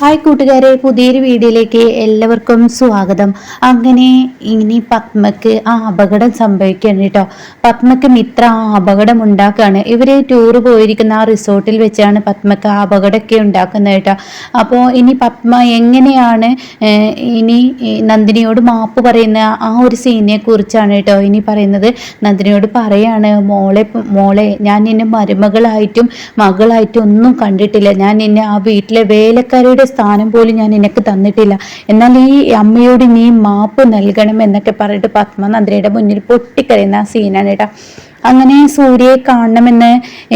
Hi കൂട്ടുകാരെ പുതിയൊരു വീഡിയോയിലേക്ക് എല്ലാവർക്കും സ്വാഗതം. അങ്ങനെ ഇനി പത്മക്ക് ആ അപകടം സംഭവിക്കുകയാണ് കേട്ടോ. പത്മക്ക് മിത്ര ആ അപകടം ഉണ്ടാക്കുകയാണ് ഇവർ ടൂർ പോയിരിക്കുന്ന ആ റിസോർട്ടിൽ വെച്ചാണ് പത്മക്ക് ആ അപകടമൊക്കെ ഉണ്ടാക്കുന്നത് കേട്ടോ. അപ്പോൾ ഇനി പത്മ എങ്ങനെയാണ് ഇനി നന്ദിനിയോട് മാപ്പ് പറയുന്ന ആ ഒരു സീനിനെ കുറിച്ചാണ് കേട്ടോ ഇനി പറയുന്നത്. നന്ദിനിയോട് പറയാണ് മോളെ മോളെ ഞാൻ നിന്നെ മരുമകളായിട്ടും മകളായിട്ടും ഒന്നും കണ്ടിട്ടില്ല. ഞാൻ നിന്നെ ആ വീട്ടിലെ വേലക്കാരിയുടെ സ്ഥാനം പോലും ഞാൻ നിനക്ക് തന്നിട്ടില്ല. എന്നാൽ ഈ അമ്മയോട് നീ മാപ്പ് നൽകണം എന്നൊക്കെ പറഞ്ഞിട്ട് പത്മനന്ദ്രയുടെ മുന്നിൽ പൊട്ടിക്കരയുന്ന ആ സീനാണ് കേട്ടോ. അങ്ങനെ സൂര്യയെ കാണണമെന്ന്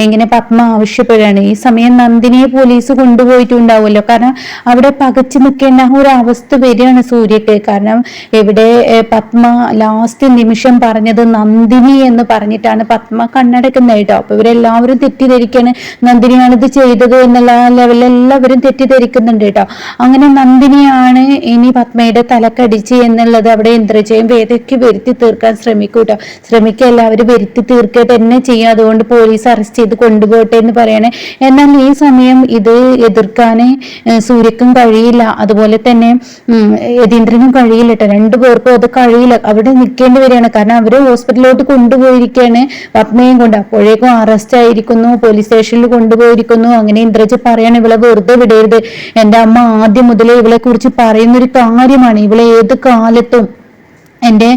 ഇങ്ങനെ പത്മ ആവശ്യപ്പെടുകയാണ്. ഈ സമയം നന്ദിനിയെ പോലീസ് കൊണ്ടുപോയിട്ടുണ്ടാവുമല്ലോ. കാരണം അവിടെ പകച്ചു നിൽക്കേണ്ട ഒരു അവസ്ഥ വരികയാണ് സൂര്യക്ക്. കാരണം ഇവിടെ പത്മ ലാസ്റ്റ് നിമിഷം പറഞ്ഞത് നന്ദിനി എന്ന് പറഞ്ഞിട്ടാണ് പത്മ കണ്ണടക്കുന്നത് കേട്ടോ. അപ്പൊ ഇവരെല്ലാവരും തെറ്റിദ്ധരിക്കാണ്. നന്ദിനിയാണ് ഇത് ചെയ്തത് എന്നുള്ള ലെവലിൽ എല്ലാവരും തെറ്റിദ്ധരിക്കുന്നുണ്ട് കേട്ടോ. അങ്ങനെ നന്ദിനിയാണ് ഇനി പത്മയുടെ തലക്കടിച്ച് എന്നുള്ളത് അവിടെ ഇന്ദ്രജയം വേദയ്ക്ക് വരുത്തി തീർക്കാൻ ശ്രമിക്കൂട്ടോ കേട്ടോ. ശ്രമിക്കുക എല്ലാവരും വരുത്തി തീർക്കട്ടെ എന്നെ ചെയ്യും. അതുകൊണ്ട് പോലീസ് അറസ്റ്റ് ചെയ്ത് കൊണ്ടുപോകട്ടെ എന്ന് പറയണേ. എന്നാൽ ഈ സമയം ഇത് എതിർക്കാൻ സൂര്യക്കും കഴിയില്ല. അതുപോലെ തന്നെ യതീന്ദ്രനും കഴിയില്ല കേട്ടോ. രണ്ടു പേർക്കും അത് കഴിയില്ല. അവിടെ നിൽക്കേണ്ടി വരികയാണ്. കാരണം അവരെ ഹോസ്പിറ്റലിലോട്ട് കൊണ്ടുപോയിരിക്കുകയാണ് പത്മയും കൊണ്ട്. അപ്പോഴേക്കും അറസ്റ്റ് ആയിരിക്കുന്നു പോലീസ് സ്റ്റേഷനിൽ കൊണ്ടുപോയിരിക്കുന്നു. അങ്ങനെ ഇന്ദ്രജ് പറയാണ് ഇവളെ വെറുതെ വിടരുത്. എന്റെ അമ്മ ആദ്യം മുതലേ ഇവളെ കുറിച്ച് പറയുന്നൊരു കാര്യമാണ്. ഇവളെ ഏത് കാലത്തും എന്റെ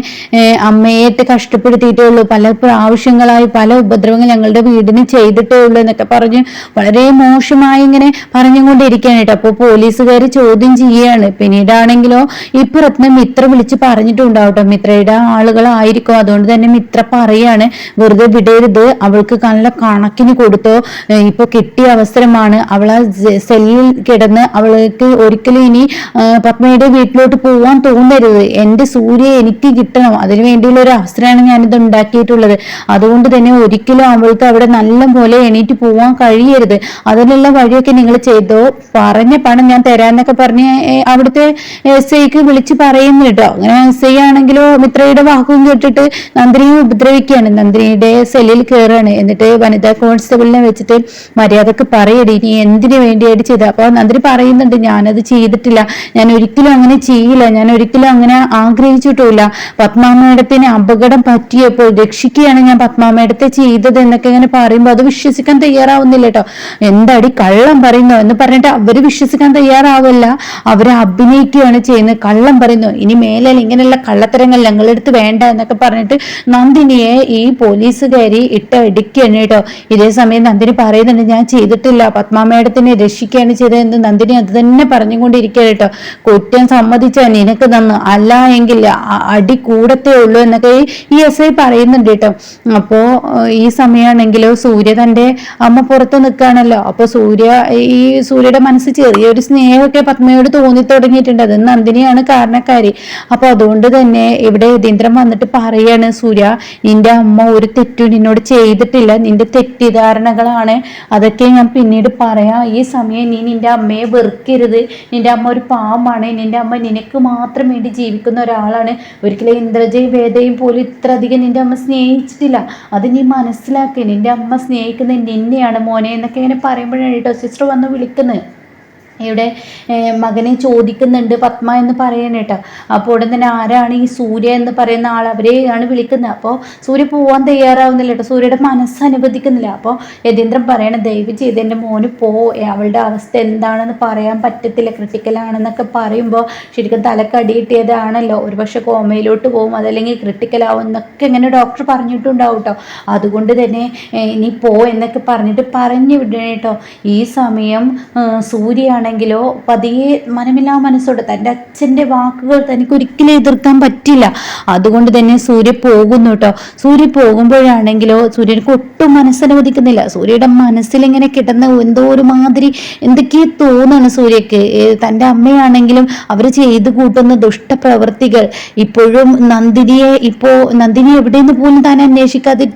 അമ്മയെ കഷ്ടപ്പെടുത്തിയിട്ടേ ഉള്ളൂ പല പ്രാവശ്യങ്ങളായി പല ഉപദ്രവങ്ങൾ ഞങ്ങളുടെ വീടിന് ചെയ്തിട്ടേ ഉള്ളൂ എന്നൊക്കെ പറഞ്ഞ് വളരെ മോശമായി ഇങ്ങനെ പറഞ്ഞുകൊണ്ടിരിക്കുകയാണ് കേട്ടോ. അപ്പോൾ പോലീസുകാർ ചോദ്യം ചെയ്യുകയാണ്. പിന്നീടാണെങ്കിലോ ഇപ്പുറത്ത് മിത്ര വിളിച്ച് പറഞ്ഞിട്ടുണ്ടാവും കേട്ടോ. മിത്രയുടെ ആളുകളായിരിക്കും. അതുകൊണ്ട് തന്നെ മിത്ര പറയാണ് വെറുതെ വിടരുത്. അവൾക്ക് നല്ല കണക്കിന് കൊടുത്തോ. ഇപ്പോൾ ഇപ്പൊ കിട്ടിയ അവസരമാണ്. അവൾ ആ സെല്ലിൽ കിടന്ന് അവൾക്ക് ഒരിക്കലും ഇനി പത്മയുടെ വീട്ടിലോട്ട് പോവാൻ തോന്നരുത്. എന്റെ സൂര്യ എനിക്ക് കിട്ടണം. അതിനു വേണ്ടിയുള്ള ഒരു അവസരമാണ് ഞാനിത് ഉണ്ടാക്കിയിട്ടുള്ളത്. അതുകൊണ്ട് തന്നെ ഒരിക്കലും അവൾക്ക് അവിടെ നല്ല പോലെ എണീറ്റ് പോവാൻ കഴിയരുത്. അതിനുള്ള വഴിയൊക്കെ നിങ്ങൾ ചെയ്തോ? പറഞ്ഞ പണം ഞാൻ തരാന്നൊക്കെ പറഞ്ഞ് അവിടുത്തെ എസ് ഐക്ക് വിളിച്ച് പറയുന്നു കേട്ടോ. അങ്ങനെ എസ് ഐ ആണെങ്കിലോ മിത്രയുടെ വാക്കും കേട്ടിട്ട് നന്ദിനിയെ ഉപദ്രവിക്കുകയാണ്. നന്ദിനിയുടെ സെല്ലിൽ കയറുകയാണ് എന്നിട്ട് വനിതാ കോൺസ്റ്റബിളിനെ വെച്ചിട്ട് മര്യാദയ്ക്ക് പറയടി. നീ എന്തിനു വേണ്ടിയായിട്ട് ചെയ്ത? അപ്പൊ നന്ദിനി പറയുന്നുണ്ട് ഞാനത് ചെയ്തിട്ടില്ല. ഞാൻ ഒരിക്കലും അങ്ങനെ ചെയ്യില്ല. ഞാൻ ഒരിക്കലും അങ്ങനെ ആഗ്രഹിച്ചിട്ടുമില്ല പത്മാമേഡത്തിന് അപകടം പറ്റിയപ്പോൾ രക്ഷിക്കുകയാണ് ഞാൻ പത്മാമേഡത്തെ ചെയ്തത് എന്നൊക്കെ ഇങ്ങനെ പറയുമ്പോൾ അത് വിശ്വസിക്കാൻ തയ്യാറാവുന്നില്ല കേട്ടോ. എന്താടി കള്ളം പറയുന്നു എന്ന് പറഞ്ഞിട്ട് അവർ വിശ്വസിക്കാൻ തയ്യാറാവില്ല. അവരെ അഭിനയിക്കുകയാണ് ചെയ്യുന്നത്. കള്ളം പറയുന്നു? ഇനി മേലെ ഇങ്ങനെയുള്ള കള്ളത്തരങ്ങൾ ഞങ്ങളുടെ അടുത്ത് വേണ്ട എന്നൊക്കെ പറഞ്ഞിട്ട് നന്ദിനിയെ ഈ പോലീസുകാരി ഇട്ട ഇടിക്കുകയാണ് കേട്ടോ. ഇതേ സമയം നന്ദിനി പറയുന്നുണ്ട് ഞാൻ ചെയ്തിട്ടില്ല. പത്മാമേഡത്തിനെ രക്ഷിക്കുകയാണ് ചെയ്തതെന്ന് നന്ദിനി അത് തന്നെ പറഞ്ഞുകൊണ്ടിരിക്കുക കേട്ടോ. കുറ്റം സമ്മതിച്ചാ നിനക്ക് തന്നു. അല്ല എങ്കിൽ അടി കൂടത്തേ ഉള്ളൂ എന്നൊക്കെ ഈ- എസ് ഐ പറയുന്നുണ്ട് കേട്ടോ. അപ്പോ ഈ സമയമാണെങ്കിലോ സൂര്യ തന്റെ അമ്മ പുറത്ത് നിൽക്കുകയാണല്ലോ. അപ്പൊ സൂര്യ ഈ സൂര്യയുടെ മനസ്സ് ചെറിയൊരു സ്നേഹമൊക്കെ പത്മയോട് തോന്നി തുടങ്ങിയിട്ടുണ്ട്. അത് നന്ദിനിയാണ് കാരണക്കാരി. അപ്പൊ അതുകൊണ്ട് തന്നെ ഇവിടെ യതീന്ദ്രൻ വന്നിട്ട് പറയാണ് സൂര്യ നിന്റെ അമ്മ ഒരു തെറ്റും നിന്നോട് ചെയ്തിട്ടില്ല. നിന്റെ തെറ്റിദ്ധാരണകളാണ്. അതൊക്കെ ഞാൻ പിന്നീട് പറയാം. ഈ സമയം നീ നിന്റെ അമ്മയെ വെറുക്കരുത്. നിന്റെ അമ്മ ഒരു പാമ്പാണ്. നിന്റെ അമ്മ നിനക്ക് മാത്രം വേണ്ടി ജീവിക്കുന്ന ഒരാളാണ്. ഒരിക്കലും ഇന്ദ്രജയും വേദയും പോലും ഇത്ര അധികം നിന്റെ അമ്മ സ്നേഹിച്ചിട്ടില്ല. അത് നീ മനസ്സിലാക്കി. നിന്റെ അമ്മ സ്നേഹിക്കുന്നത് നിന്നെയാണ് മോനെ എന്നൊക്കെ ഇങ്ങനെ പറയുമ്പോഴാണ് കേട്ടോ സിസ്റ്റർ വന്ന് വിളിക്കുന്നത്. ഇവിടെ മകനെ ചോദിക്കുന്നുണ്ട് പത്മ എന്ന് പറയണ കേട്ടോ അപ്പോൾ ഉടൻ തന്നെ ആരാണ് ഈ സൂര്യ എന്ന് പറയുന്ന ആൾ? അവരെയാണ് വിളിക്കുന്നത്. അപ്പോൾ സൂര്യ പോവാൻ തയ്യാറാവുന്നില്ല കേട്ടോ സൂര്യയുടെ മനസ്സ് അനുവദിക്കുന്നില്ല. അപ്പോൾ യതീന്ദ്രൻ പറയണ ദയവ് ചെയ്ത് എന്റെ മോന് പോ. അവളുടെ അവസ്ഥ എന്താണെന്ന് പറയാൻ പറ്റത്തില്ല. ക്രിട്ടിക്കലാണെന്നൊക്കെ പറയുമ്പോൾ ശരിക്കും തലക്കടിയിട്ടിയതാണല്ലോ ഒരുപക്ഷെ കോമയിലോട്ട് പോകും അതല്ലെങ്കിൽ ക്രിട്ടിക്കലാവും എന്നൊക്കെ ഇങ്ങനെ ഡോക്ടർ പറഞ്ഞിട്ടുണ്ടാവും കേട്ടോ അതുകൊണ്ട് തന്നെ ഇനി പോ എന്നൊക്കെ പറഞ്ഞിട്ട് പറഞ്ഞു വിടണേട്ടോ ഈ സമയം ആ, സൂര്യയാണെങ്കിലോ പതിയെ മനമില്ലാ മനസ്സോടെ തന്റെ അച്ഛന്റെ വാക്കുകൾ തനിക്ക് ഒരിക്കലും എതിർക്കാൻ പറ്റില്ല. അതുകൊണ്ട് തന്നെ സൂര്യ പോകുന്നു കേട്ടോ സൂര്യ പോകുമ്പോഴാണെങ്കിലോ സൂര്യനക്ക് ഒട്ടും മനസ്സനുവദിക്കുന്നില്ല. സൂര്യയുടെ മനസ്സിലിങ്ങനെ കിടന്ന എന്തോ ഒരു മാതിരി എന്തൊക്കെയോ തോന്നാണ് സൂര്യക്ക്. തന്റെ അമ്മയാണെങ്കിലും അവർ ചെയ്തു കൂട്ടുന്ന ദുഷ്ടപ്രവൃത്തികൾ ഇപ്പോഴും നന്ദിനിയെ ഇപ്പോൾ നന്ദിനി എവിടെയെന്ന് പോലും താൻ അന്വേഷിക്കാതെ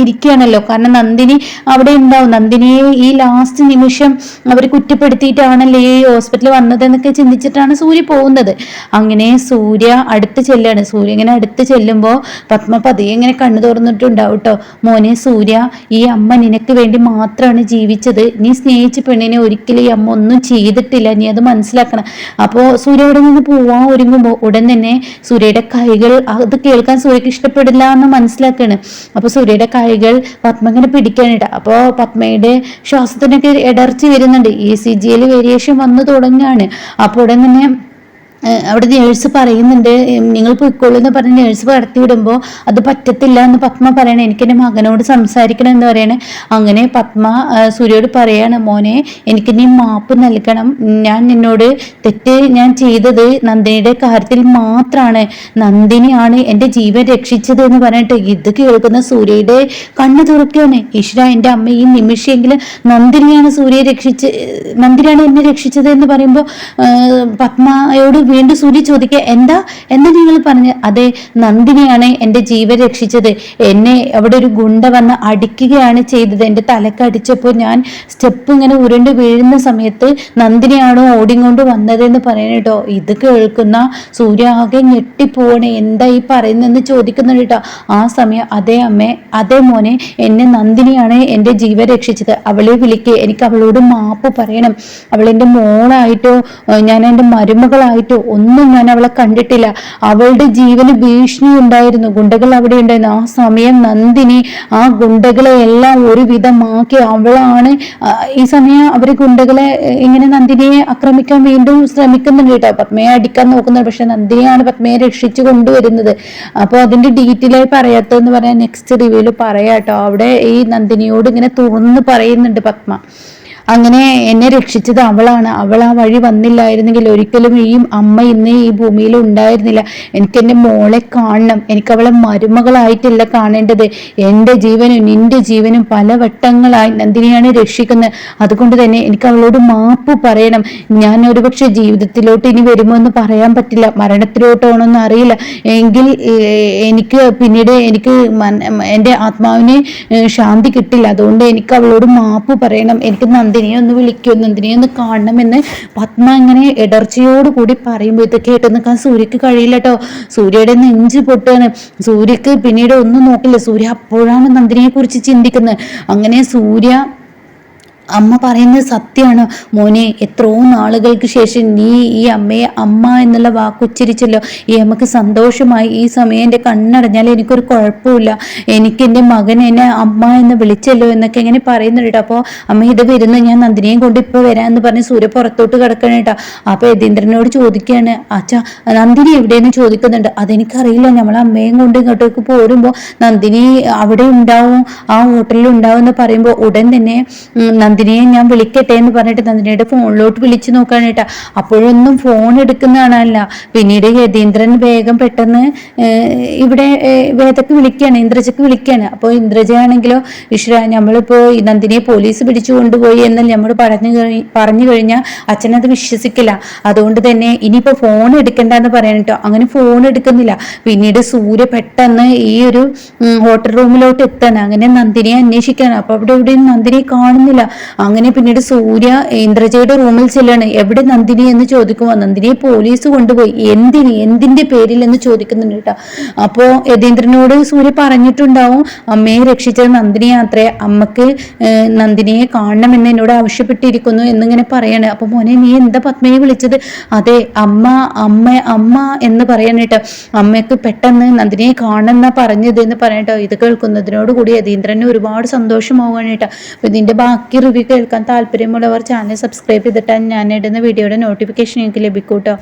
ഇരിക്കുകയാണല്ലോ. കാരണം നന്ദിനി അവിടെ ഉണ്ടാവും. നന്ദിനിയെ ഈ ലാസ്റ്റ് നിമിഷം അവർ കുറ്റപ്പെടുത്തിയിട്ടാണല്ലോ എന്തിനാണല്ലേ ഈ ഹോസ്പിറ്റലിൽ വന്നതെന്നൊക്കെ ചിന്തിച്ചിട്ടാണ് സൂര്യ പോകുന്നത്. അങ്ങനെ സൂര്യ അടുത്ത് ചെല്ലാണ്. സൂര്യ ഇങ്ങനെ അടുത്ത് ചെല്ലുമ്പോൾ പത്മ പതിയെ ഇങ്ങനെ കണ്ണു തുറന്നിട്ടുണ്ടാവും കേട്ടോ മോനെ സൂര്യ ഈ അമ്മ നിനക്ക് വേണ്ടി മാത്രമാണ് ജീവിച്ചത്. നീ സ്നേഹിച്ച പെണ്ണിനെ ഒരിക്കലും ഈ അമ്മ ഒന്നും ചെയ്തിട്ടില്ല. നീ അത് മനസ്സിലാക്കണം. അപ്പോൾ സൂര്യ അവിടെ നിന്ന് പോവാൻ ഒരുങ്ങുമ്പോൾ ഉടൻ തന്നെ സൂര്യയുടെ കൈകൾ അത് കേൾക്കാൻ സൂര്യക്ക് ഇഷ്ടപ്പെടില്ല എന്ന് മനസ്സിലാക്കാണ്. അപ്പോൾ സൂര്യയുടെ കൈകൾ പത്മ ഇങ്ങനെ പിടിക്കാനിട്ട അപ്പോൾ പത്മയുടെ ശ്വാസത്തിനൊക്കെ ഇടർച്ച വരുന്നുണ്ട്. ഇ സി ജിയിൽ വേരിയേഷൻ വന്നു തുടങ്ങുകയാണ്. അപ്പോൾ ഏഹ് അവിടെ നേഴ്സ് പറയുന്നുണ്ട് നിങ്ങൾ പൊയ്ക്കോളൂ എന്ന് പറഞ്ഞ് നേഴ്സ് കടത്തി വിടുമ്പോൾ അത് പറ്റത്തില്ല എന്ന് പത്മ പറയണേ. എനിക്ക് എന്റെ മകനോട് സംസാരിക്കണം എന്ന് പറയണേ. അങ്ങനെ പത്മ സൂര്യയോട് പറയാണ് മോനെ എനിക്ക് നീ മാപ്പ് നൽകണം. ഞാൻ നിന്നോട് തെറ്റ് ഞാൻ ചെയ്തത് നന്ദിനിയുടെ കാര്യത്തിൽ മാത്രമാണ് നന്ദിനിയാണ് എന്റെ ജീവൻ രക്ഷിച്ചത് എന്ന് പറഞ്ഞിട്ട് ഇത് കേൾക്കുന്ന സൂര്യയുടെ കണ്ണു തുറക്കുകയാണ്. ഈശ്വര എന്റെ അമ്മ ഈ നിമിഷമെങ്കിലും നന്ദിനിയാണ് സൂര്യയെ രക്ഷിച്ച് നന്ദിനിയാണ് എന്നെ രക്ഷിച്ചത് എന്ന് പറയുമ്പോൾ പത്മയോട് വീണ്ടും സൂര്യ ചോദിക്കുക എന്താ? എന്താ നിങ്ങൾ പറഞ്ഞ് അതെ നന്ദിനിയാണ് എന്റെ ജീവൻ രക്ഷിച്ചത്. എന്നെ അവിടെ ഒരു ഗുണ്ട വന്ന് അടിക്കുകയാണ് ചെയ്തത്. എന്റെ തലക്ക് അടിച്ചപ്പോൾ ഞാൻ സ്റ്റെപ്പ് ഇങ്ങനെ ഉരുണ്ട് വീഴുന്ന സമയത്ത് നന്ദിനിയാണോ ഓടിക്കൊണ്ട് വന്നതെന്ന് പറയണ കേട്ടോ. ഇത് കേൾക്കുന്ന സൂര്യ ആകെ ഞെട്ടിപ്പോവണേ. എന്താ ഈ പറയുന്നതെന്ന് ചോദിക്കുന്നുണ്ട് കേട്ടോ. ആ സമയം അതേ അമ്മേ അതേ മോനെ എന്നെ നന്ദിനിയാണ് എന്റെ ജീവൻ രക്ഷിച്ചത്. അവളെ വിളിക്ക്. എനിക്ക് അവളോട് മാപ്പ് പറയണം. അവളെന്റെ മോളായിട്ടോ ഞാൻ എന്റെ മരുമകളായിട്ടോ ഒന്നും ഞാൻ അവളെ കണ്ടിട്ടില്ല. അവളുടെ ജീവന് ഭീഷണി ഉണ്ടായിരുന്നു. ഗുണ്ടകൾ അവിടെ ഉണ്ടായിരുന്നു. ആ സമയം നന്ദിനി ആ ഗുണ്ടകളെ എല്ലാം ഒരുവിധമാക്കി അവളാണ് ആ, ഈ സമയം അവർ ഗുണ്ടകളെ ഇങ്ങനെ നന്ദിനിയെ ആക്രമിക്കാൻ വീണ്ടും ശ്രമിക്കുന്നുണ്ട് കേട്ടോ. പത്മയെ അടിക്കാൻ നോക്കുന്നുണ്ട്. പക്ഷെ നന്ദിനിയാണ് പത്മയെ രക്ഷിച്ചു കൊണ്ടുവരുന്നത്. അപ്പോൾ അതിന്റെ ഡീറ്റെയിൽ ആയി പറയാത്തതെന്ന് പറയാൻ നെക്സ്റ്റ് റിവ്യൂൽ പറയാട്ടോ അവിടെ ഈ നന്ദിനിയോട് ഇങ്ങനെ തുറന്ന് പറയുന്നുണ്ട് പത്മ. അങ്ങനെ എന്നെ രക്ഷിച്ചത് അവളാണ്. അവൾ ആ വഴി വന്നില്ലായിരുന്നെങ്കിൽ ഒരിക്കലും ഈ അമ്മ ഇന്ന് ഈ ഭൂമിയിൽ ഉണ്ടായിരുന്നില്ല. എനിക്ക് എന്റെ മോളെ കാണണം. എനിക്ക് അവളെ മരുമകളായിട്ടല്ല കാണേണ്ടത്. എന്റെ ജീവനും നിന്റെ ജീവനും പല വട്ടങ്ങളായി നന്ദിനിയാണ് രക്ഷിക്കുന്നത്. അതുകൊണ്ട് തന്നെ എനിക്ക് അവളോട് മാപ്പ് പറയണം. ഞാൻ ഒരുപക്ഷെ ജീവിതത്തിലോട്ട് ഇനി വരുമോ എന്ന് പറയാൻ പറ്റില്ല. മരണത്തിലോട്ടാണോന്ന് അറിയില്ല. എങ്കിൽ എനിക്ക് പിന്നീട് എനിക്ക് എന്റെ ആത്മാവിന് ശാന്തി കിട്ടില്ല. അതുകൊണ്ട് എനിക്ക് അവളോട് മാപ്പ് പറയണം. എനിക്ക് നന്ദിനിയെ ഒന്ന് വിളിക്കൂ നന്ദിനിയെ ഒന്ന് കാണണമെന്ന് പത്മ അങ്ങനെ എടർച്ചയോട് കൂടി പറയുമ്പോൾ ഇത് കേട്ട് നിൽക്കാൻ സൂര്യക്ക് കഴിയില്ല കേട്ടോ സൂര്യയുടെ നെഞ്ച് പൊട്ടുകയാണ് സൂര്യക്ക് പിന്നീട് ഒന്നും നോക്കില്ല. സൂര്യ അപ്പോഴാണ് നന്ദിനിയെ കുറിച്ച് ചിന്തിക്കുന്നത്. അങ്ങനെ സൂര്യ അമ്മ പറയുന്നത് സത്യമാണ്. മോനെ എത്രയോ നാളുകൾക്ക് ശേഷം നീ ഈ അമ്മയെ അമ്മ എന്നുള്ള വാക്കുച്ചരിച്ചല്ലോ ഈ അമ്മയ്ക്ക് സന്തോഷമായി. ഈ സമയം എന്റെ കണ്ണടഞ്ഞാൽ എനിക്കൊരു കുഴപ്പമില്ല. എനിക്ക് എന്റെ മകൻ എന്നെ അമ്മ എന്ന് വിളിച്ചല്ലോ എന്നൊക്കെ ഇങ്ങനെ പറയുന്നുണ്ട് അപ്പോൾ അമ്മ ഇത് വരുന്നു ഞാൻ നന്ദിനിയും കൊണ്ട് ഇപ്പോൾ വരാമെന്ന് പറഞ്ഞ് സൂര്യ പുറത്തോട്ട് കിടക്കണം കേട്ടോ. അപ്പോൾ യതീന്ദ്രനോട് ചോദിക്കുകയാണ് അച്ഛാ നന്ദിനി എവിടെയെന്ന് ചോദിക്കുന്നുണ്ട്? അതെനിക്കറിയില്ല. നമ്മൾ അമ്മയും കൊണ്ട് ഇങ്ങോട്ടേക്ക് പോരുമ്പോൾ നന്ദിനി അവിടെ ഉണ്ടാവും ആ ഹോട്ടലിൽ ഉണ്ടാവും എന്ന് പറയുമ്പോൾ ഉടൻ തന്നെ നന്ദിനിയെ ഞാൻ വിളിക്കട്ടെ എന്ന് പറഞ്ഞിട്ട് നന്ദിനിയുടെ ഫോണിലോട്ട് വിളിച്ചു നോക്കാൻ കേട്ടാ. അപ്പോഴൊന്നും ഫോൺ എടുക്കുന്ന കാണാനില്ല പിന്നീട് യതീന്ദ്രൻ വേഗം പെട്ടെന്ന് ഇവിടെ വേദക്ക് വിളിക്കുകയാണ് ഇന്ദ്രജക്ക് വിളിക്കുകയാണ് അപ്പോൾ ഇന്ദ്രജയാണെങ്കിലോ ഈശ്വര നമ്മളിപ്പോൾ നന്ദിനിയെ പോലീസ് പിടിച്ചു കൊണ്ടുപോയി എന്ന് നമ്മൾ പറഞ്ഞു പറഞ്ഞു കഴിഞ്ഞാൽ അച്ഛനത് വിശ്വസിക്കില്ല. അതുകൊണ്ട് തന്നെ ഇനിയിപ്പോൾ ഫോൺ എടുക്കണ്ട എന്ന് പറയാൻ കേട്ടോ. അങ്ങനെ ഫോൺ എടുക്കുന്നില്ല. പിന്നീട് സൂര്യ പെട്ടെന്ന് ഈ ഒരു ഹോട്ടൽ റൂമിലോട്ട് എത്താണ്. അങ്ങനെ നന്ദിനിയെ അന്വേഷിക്കാൻ അപ്പൊ അവിടെ ഇവിടെ നന്ദിനിയെ കാണുന്നില്ല. അങ്ങനെ പിന്നീട് സൂര്യ ഇന്ദ്രജയുടെ റൂമിൽ ചെല്ലാണ്. എവിടെ നന്ദിനി എന്ന് ചോദിക്കുമ്പോൾ നന്ദിനിയെ പോലീസ് കൊണ്ടുപോയി. എന്തിന്? എന്തിന്റെ പേരിൽ എന്ന് ചോദിക്കുന്നുണ്ട് കേട്ടോ. അപ്പോ യതീന്ദ്രനോട് സൂര്യ പറഞ്ഞിട്ടുണ്ടാവും അമ്മയെ രക്ഷിച്ച നന്ദിനി യാത്രയെ അമ്മയ്ക്ക് നന്ദിനിയെ കാണണമെന്ന് എന്നോട് ആവശ്യപ്പെട്ടിരിക്കുന്നു എന്നിങ്ങനെ പറയാണ്. അപ്പൊ മോനെ നീ എന്താ പത്മയെ വിളിച്ചത്? അതെ അമ്മ അമ്മ അമ്മ എന്ന് പറയാനായിട്ട് അമ്മയ്ക്ക് പെട്ടെന്ന് നന്ദിനിയെ കാണുന്ന പറഞ്ഞത് എന്ന് പറയട്ടോ ഇത് കേൾക്കുന്നതിനോട് കൂടി യതീന്ദ്രന് ഒരുപാട് സന്തോഷമാവുകയാണ് കേട്ടോ. ഇതിന്റെ ബാക്കി റിവ്യൂ കേൾക്കാൻ താല്പര്യമുള്ളവർ ചാനൽ സബ്സ്ക്രൈബ് ചെയ്തിട്ടാൽ ഞാൻ ഇടുന്ന വീഡിയോയുടെ നോട്ടിഫിക്കേഷൻ എനിക്ക് ലഭിക്കൂട്ടോ.